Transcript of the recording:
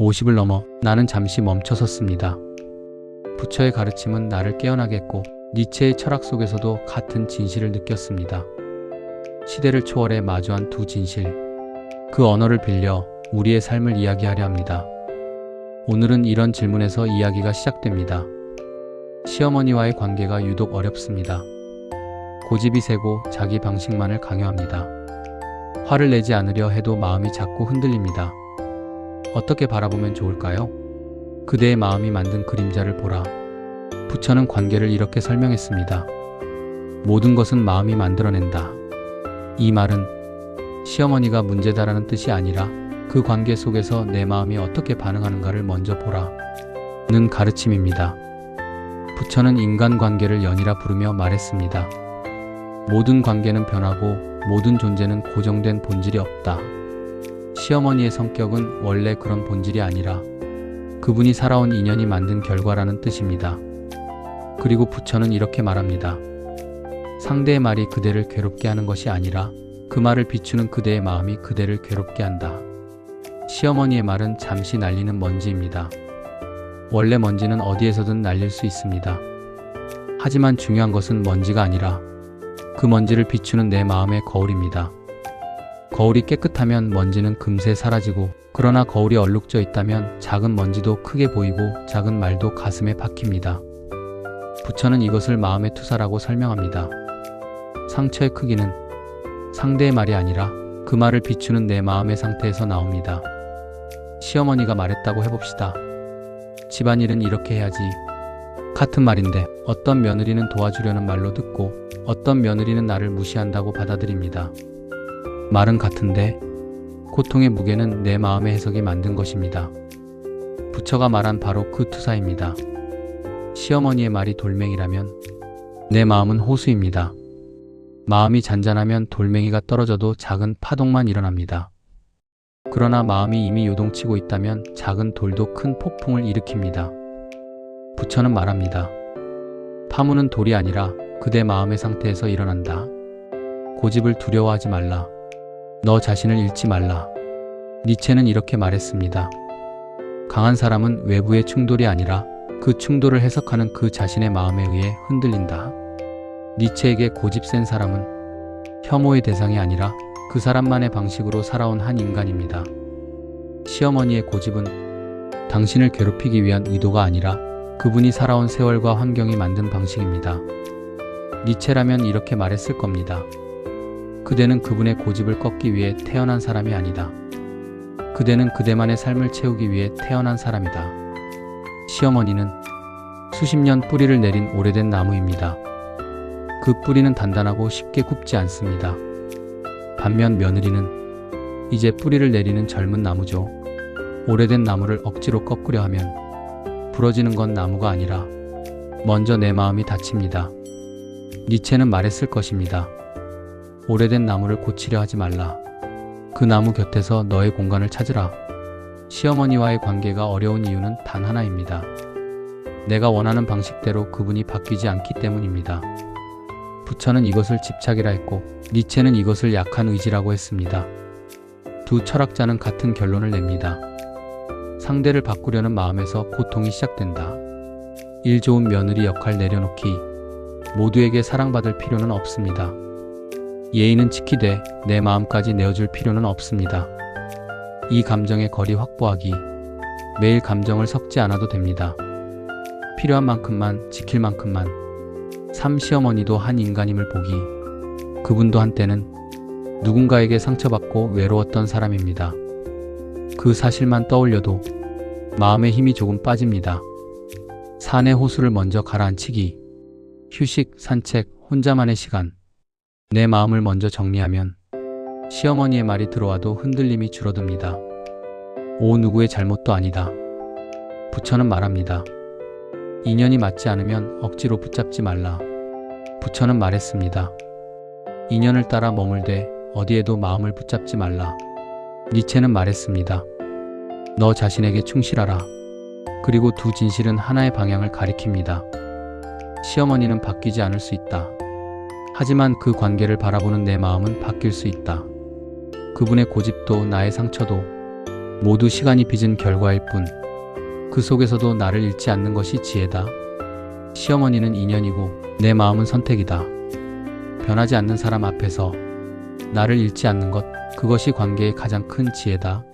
50을 넘어 나는 잠시 멈춰섰습니다. 부처의 가르침은 나를 깨어나게 했고 니체의 철학 속에서도 같은 진실을 느꼈습니다. 시대를 초월해 마주한 두 진실. 그 언어를 빌려 우리의 삶을 이야기하려 합니다. 오늘은 이런 질문에서 이야기가 시작됩니다. 시어머니와의 관계가 유독 어렵습니다. 고집이 세고 자기 방식만을 강요합니다. 화를 내지 않으려 해도 마음이 자꾸 흔들립니다. 어떻게 바라보면 좋을까요? 그대의 마음이 만든 그림자를 보라. 부처는 관계를 이렇게 설명했습니다. 모든 것은 마음이 만들어낸다. 이 말은 시어머니가 문제다라는 뜻이 아니라 그 관계 속에서 내 마음이 어떻게 반응하는가를 먼저 보라. 는 가르침입니다. 부처는 인간 관계를 연이라 부르며 말했습니다. 모든 관계는 변하고 모든 존재는 고정된 본질이 없다. 시어머니의 성격은 원래 그런 본질이 아니라 그분이 살아온 인연이 만든 결과라는 뜻입니다. 그리고 부처는 이렇게 말합니다. 상대의 말이 그대를 괴롭게 하는 것이 아니라 그 말을 비추는 그대의 마음이 그대를 괴롭게 한다. 시어머니의 말은 잠시 날리는 먼지입니다. 원래 먼지는 어디에서든 날릴 수 있습니다. 하지만 중요한 것은 먼지가 아니라 그 먼지를 비추는 내 마음의 거울입니다. 거울이 깨끗하면 먼지는 금세 사라지고 그러나 거울이 얼룩져 있다면 작은 먼지도 크게 보이고 작은 말도 가슴에 박힙니다. 부처는 이것을 마음의 투사라고 설명합니다. 상처의 크기는 상대의 말이 아니라 그 말을 비추는 내 마음의 상태에서 나옵니다. 시어머니가 말했다고 해봅시다. 집안일은 이렇게 해야지. 같은 말인데 어떤 며느리는 도와주려는 말로 듣고 어떤 며느리는 나를 무시한다고 받아들입니다. 말은 같은데 고통의 무게는 내 마음의 해석이 만든 것입니다. 부처가 말한 바로 그 투사입니다. 시어머니의 말이 돌멩이라면 내 마음은 호수입니다. 마음이 잔잔하면 돌멩이가 떨어져도 작은 파동만 일어납니다. 그러나 마음이 이미 요동치고 있다면 작은 돌도 큰 폭풍을 일으킵니다. 부처는 말합니다. 파문은 돌이 아니라 그대 마음의 상태에서 일어난다. 고집을 두려워하지 말라. 너 자신을 잃지 말라. 니체는 이렇게 말했습니다. 강한 사람은 외부의 충돌이 아니라 그 충돌을 해석하는 그 자신의 마음에 의해 흔들린다. 니체에게 고집 센 사람은 혐오의 대상이 아니라 그 사람만의 방식으로 살아온 한 인간입니다. 시어머니의 고집은 당신을 괴롭히기 위한 의도가 아니라 그분이 살아온 세월과 환경이 만든 방식입니다. 니체라면 이렇게 말했을 겁니다. 그대는 그분의 고집을 꺾기 위해 태어난 사람이 아니다. 그대는 그대만의 삶을 채우기 위해 태어난 사람이다. 시어머니는 수십 년 뿌리를 내린 오래된 나무입니다. 그 뿌리는 단단하고 쉽게 굽지 않습니다. 반면 며느리는 이제 뿌리를 내리는 젊은 나무죠. 오래된 나무를 억지로 꺾으려 하면 부러지는 건 나무가 아니라 먼저 내 마음이 다칩니다. 니체는 말했을 것입니다. 오래된 나무를 고치려 하지 말라. 그 나무 곁에서 너의 공간을 찾으라. 시어머니와의 관계가 어려운 이유는 단 하나입니다. 내가 원하는 방식대로 그분이 바뀌지 않기 때문입니다. 부처는 이것을 집착이라 했고 니체는 이것을 약한 의지라고 했습니다. 두 철학자는 같은 결론을 냅니다. 상대를 바꾸려는 마음에서 고통이 시작된다. 일 좋은 며느리 역할 내려놓기. 모두에게 사랑받을 필요는 없습니다. 예의는 지키되 내 마음까지 내어줄 필요는 없습니다. 이 감정의 거리 확보하기. 매일 감정을 섞지 않아도 됩니다. 필요한 만큼만 지킬 만큼만. 삼 시어머니도 한 인간임을 보기. 그분도 한때는 누군가에게 상처받고 외로웠던 사람입니다. 그 사실만 떠올려도 마음의 힘이 조금 빠집니다. 산의 호수를 먼저 가라앉히기. 휴식, 산책, 혼자만의 시간. 내 마음을 먼저 정리하면 시어머니의 말이 들어와도 흔들림이 줄어듭니다. 오 누구의 잘못도 아니다. 부처는 말합니다. 인연이 맞지 않으면 억지로 붙잡지 말라. 부처는 말했습니다. 인연을 따라 머물되 어디에도 마음을 붙잡지 말라. 니체는 말했습니다. 너 자신에게 충실하라. 그리고 두 진실은 하나의 방향을 가리킵니다. 시어머니는 바뀌지 않을 수 있다. 하지만 그 관계를 바라보는 내 마음은 바뀔 수 있다. 그분의 고집도 나의 상처도 모두 시간이 빚은 결과일 뿐. 그 속에서도 나를 잃지 않는 것이 지혜다. 시어머니는 인연이고 내 마음은 선택이다. 변하지 않는 사람 앞에서 나를 잃지 않는 것, 그것이 관계의 가장 큰 지혜다.